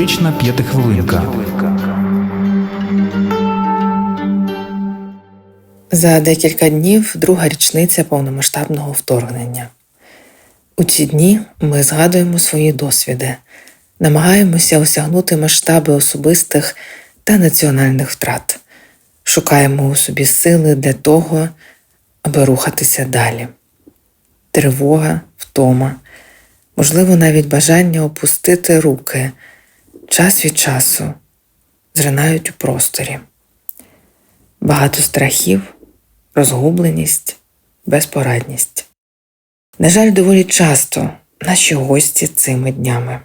Психотерапевтична п'ятихвилинка. За декілька днів друга річниця повномасштабного вторгнення. У ці дні ми згадуємо свої досвіди, намагаємося осягнути масштаби особистих та національних втрат, шукаємо у собі сили для того, аби рухатися далі. Тривога, втома, можливо, навіть бажання опустити руки час від часу зринають у просторі багато страхів, розгубленість, безпорадність. На жаль, доволі часто наші гості цими днями.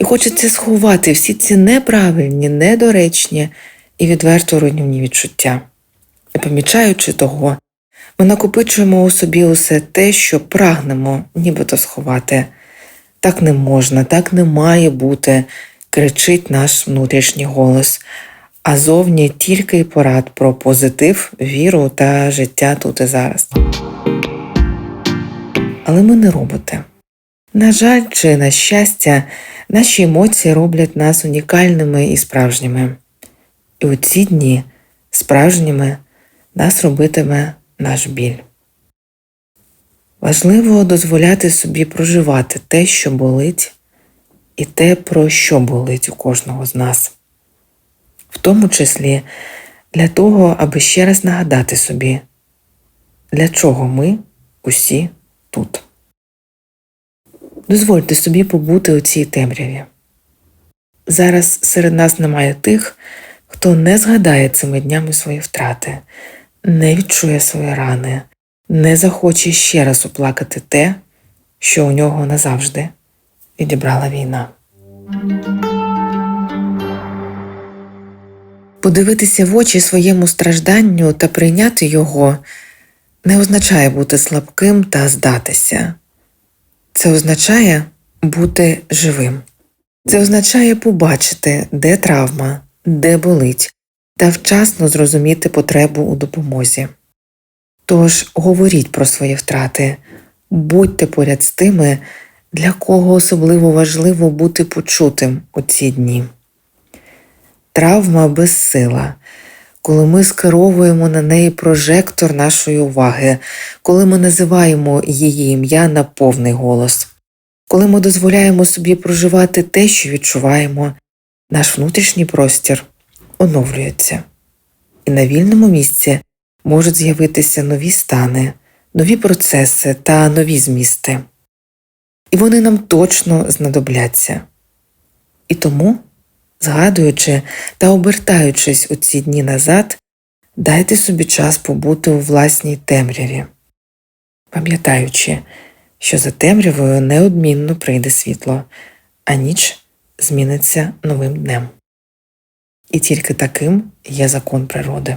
І хочеться сховати всі ці неправильні, недоречні і відверто руйнівні відчуття. Не помічаючи того, ми накопичуємо у собі усе те, що прагнемо нібито сховати. Так не можна, так не має бути, кричить наш внутрішній голос, а зовні тільки й порад про позитив, віру та життя тут і зараз. Але ми не роботи. На жаль, чи на щастя, наші емоції роблять нас унікальними і справжніми. І у ці дні справжніми нас робитиме наш біль. Важливо дозволяти собі проживати те, що болить, і те, про що болить у кожного з нас в тому числі для того, аби ще раз нагадати собі, для чого ми усі тут. Дозвольте собі побути у цій темряві. Зараз серед нас немає тих, хто не згадає цими днями свої втрати, не відчує свої рани, не захоче ще раз оплакати те, що у нього назавжди відібрала війна. Подивитися в очі своєму стражданню та прийняти його не означає бути слабким та здатися. Це означає бути живим. Це означає побачити, де травма, де болить, та вчасно зрозуміти потребу у допомозі. Тож говоріть про свої втрати, будьте поряд з тими, для кого особливо важливо бути почутим у ці дні. Травма безсила, коли ми скеровуємо на неї прожектор нашої уваги, коли ми називаємо її ім'я на повний голос, коли ми дозволяємо собі проживати те, що відчуваємо, наш внутрішній простір оновлюється. І на вільному місці можуть з'явитися нові стани, нові процеси та нові змісти. І вони нам точно знадобляться. І тому Згадуючи та обертаючись у ці дні назад, дайте собі час побути у власній темряві, пам'ятаючи, що за темрявою неодмінно прийде світло, а ніч зміниться новим днем. І тільки таким є закон природи.